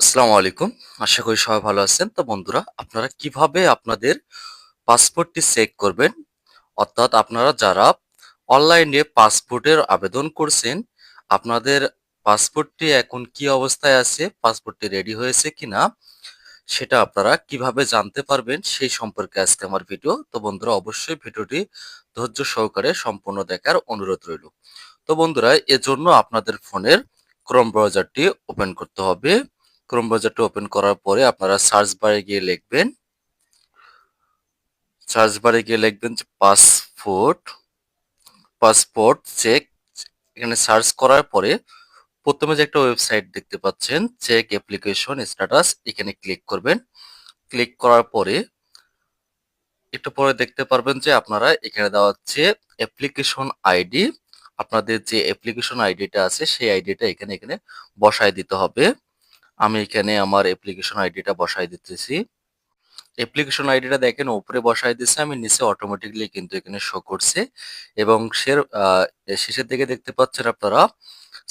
আসসালামু আলাইকুম। আশা করি সবাই ভালো আছেন। তো বন্ধুরা, আপনারা কীভাবে আপনাদের পাসপোর্টটি চেক করবেন? অর্থাৎ আপনারা যারা অনলাইনে পাসপোর্টের আবেদন করছেন, আপনাদের পাসপোর্টটি এখন কি অবস্থায় আছে, পাসপোর্টটি রেডি হয়েছে কিনা, সেটা আপনারা কীভাবে জানতে পারবেন, সেই সম্পর্কে আজকে আমার ভিডিও। তো বন্ধুরা, অবশ্যই ভিডিওটি ধৈর্য সহকারে সম্পূর্ণ দেখার অনুরোধ রইল। তো বন্ধুরা, এজন্য আপনাদের ফোনের ক্রোম ব্রাউজারটি ওপেন করতে হবে। ক্রোম ব্রাউজারটি ওপেন করার পরে আপনারা সার্চ বারে গিয়ে লিখবেন। সার্চ বারে গিয়ে লিখবেন যে পাসপোর্ট পাসপোর্ট চেক এখানে সার্চ করার পরে প্রথমে যে একটা ওয়েবসাইট দেখতে পাচ্ছেন চেক অ্যাপ্লিকেশন স্ট্যাটাস এখানে ক্লিক করবেন। ক্লিক করার পরে একটু পরে দেখতে পারবেন যে আপনারা এখানে দেওয়া হচ্ছে অ্যাপ্লিকেশন আইডি আপনাদের যে অ্যাপ্লিকেশন আইডিটা আছে, সেই আইডিটা এখানে এখানে বসায় দিতে হবে। আমি এখানে আমার অ্যাপ্লিকেশন আইডিটা বসাই দিতেছি। অ্যাপ্লিকেশন আইডিটা দেখেন, উপরে বসাই দিচ্ছে আমি নিচে অটোমেটিকলি কিন্তু এখানে শো করছে। এবং সে শেষের দিকে দেখতে পাচ্ছেন আপনারা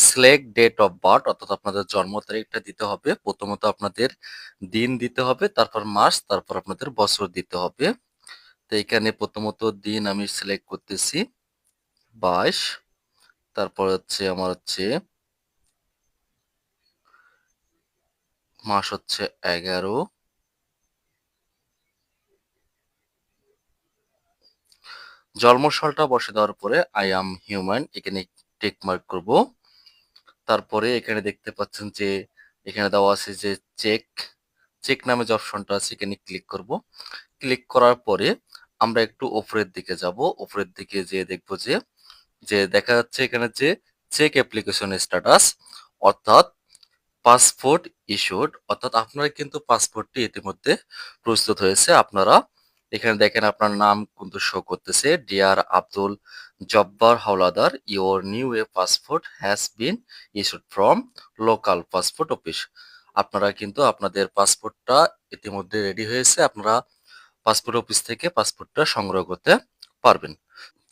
সিলেক্ট ডেট অফ বার্থ অর্থাৎ আপনাদের জন্ম তারিখটা দিতে হবে। প্রথমত আপনাদের দিন দিতে হবে, তারপর মাস, তারপর আপনাদের বছর দিতে হবে। তো এখানে প্রথমত দিন আমি সিলেক্ট করতেছি, বাইশ, তারপর হচ্ছে, আমার হচ্ছে মাস হচ্ছে এগারো। জন্মসালটা বসে দেওয়ার পরে আই অ্যাম হিউম্যান এখানে টেক মার্ক করব। তারপরে এখানে দেখতে পাচ্ছেন যে এখানে দেওয়া আছে যে চেক চেক নামে যে অপশনটা আছে এখানে ক্লিক করব। ক্লিক করার পরে আমরা একটু উপরের দিকে যাব। উপরের দিকে যে দেখব যে যে দেখা যাচ্ছে এখানে যে চেক অ্যাপ্লিকেশন স্ট্যাটাস অর্থাৎ পাসপোর্ট ইস্যুড, অর্থাৎ আপনার কিন্তু পাসপোর্টটি ইতিমধ্যে প্রস্তুত হয়েছে। আপনারা এখানে দেখেন আপনার নাম কিন্তু শো করতেছে dear Abdul Jabbar Howlader your new a passport has been issued from local passport office আপনারা কিন্তু আপনাদের পাসপোর্টটা ইতিমধ্যে রেডি হয়েছে। আপনারা পাসপোর্ট অফিস থেকে পাসপোর্টটা সংগ্রহ করতে পারবেন।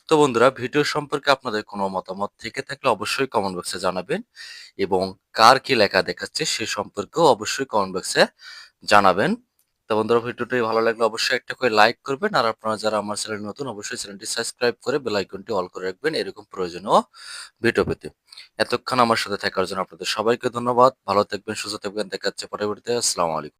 তো বন্ধুরা, ভিডিও সম্পর্কে আপনাদের কোনো মতামত থেকে থাকলে অবশ্যই কমেন্ট বক্সে জানাবেন এবং কার কি লেখা দেখাচ্ছে সে সম্পর্কেও অবশ্যই কমেন্ট বক্সে জানাবেন। তো বন্ধুরা, ভিডিওটি ভালো লাগলে অবশ্যই একটা করে লাইক করবেন আর আপনারা যারা আমার চ্যানেল নতুন, অবশ্যই চ্যানেলটি সাবস্ক্রাইব করে বেল আইকনটি অল করে রাখবেন, এরকম প্রয়োজনীয় ভিডিও পেতে। এতক্ষণ আমার সাথে থাকার জন্য আপনাদের সবাইকে ধন্যবাদ। ভালো থাকবেন, সুস্থ থাকবেন দেখা যাচ্ছে পরবর্তীতে। আসসালামু আলাইকুম।